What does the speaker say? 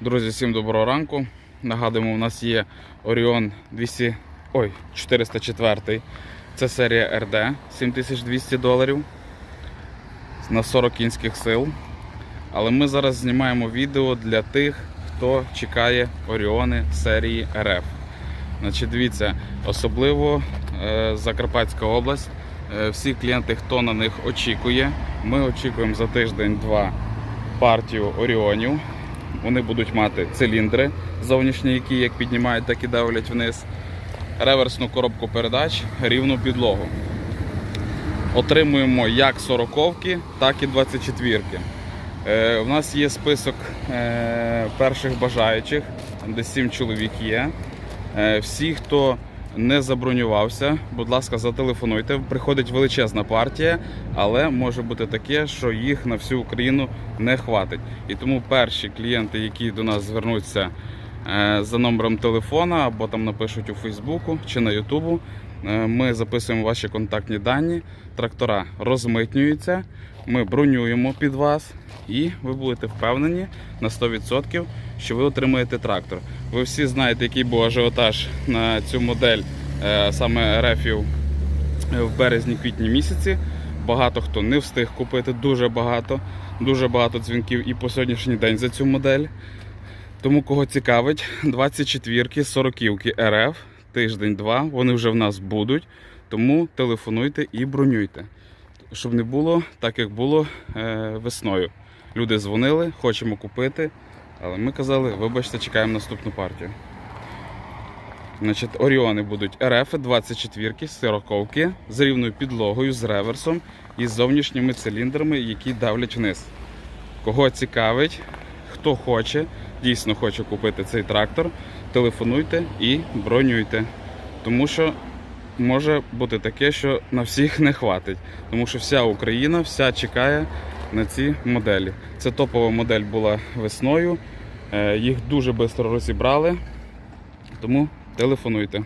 Друзі, всім доброго ранку. Нагадуємо, у нас є Orion 200, ой, 404. Це серія RD 7200 доларів на 40 кінських сил. Але ми зараз знімаємо відео для тих, хто чекає Оріони серії RF. Значить, дивіться, особливо е, Закарпатська область. Е, всі клієнти, хто на них очікує, ми очікуємо за тиждень-два партію Оріонів. Вони будуть мати циліндри зовнішні, які як піднімають, так і давлять вниз. Реверсну коробку передач, рівну підлогу. Отримуємо як 40 так і 24 Е, У нас є список е, перших бажаючих, де 7 чоловік є. Е, всі, хто не забронювався, будь ласка, зателефонуйте. Приходить величезна партія, але може бути таке, що їх на всю Україну не хватить. І тому перші клієнти, які до нас звернуться е, за номером телефона або там напишуть у Фейсбуку чи на Ютубу, е, ми записуємо ваші контактні дані. Трактора розмитнюються, ми бронюємо під вас, і ви будете впевнені на 100%, що ви отримаєте трактор. Ви всі знаєте, який був ажіотаж на цю модель е, саме рефів в березні-квітні місяці. Багато хто не встиг купити, дуже багато, дуже багато дзвінків і по сьогоднішній день за цю модель. Тому кого цікавить, 24-ки, 40-ки РФ, тиждень-два, вони вже в нас будуть. Тому телефонуйте і бронюйте. Щоб не було так, як було е, весною. Люди дзвонили, хочемо купити, але ми казали, вибачте, чекаємо наступну партію. Значить, Оріони будуть РФ 24 40 з рівною підлогою, з реверсом і з зовнішніми циліндрами, які давлять вниз. Кого цікавить, хто хоче, дійсно хоче купити цей трактор, телефонуйте і бронюйте. Тому що може бути таке, що на всіх не хватить. Тому що вся Україна вся чекає на ці моделі. Це топова модель була весною. е, Їх дуже швидко розібрали. Тому телефонуйте.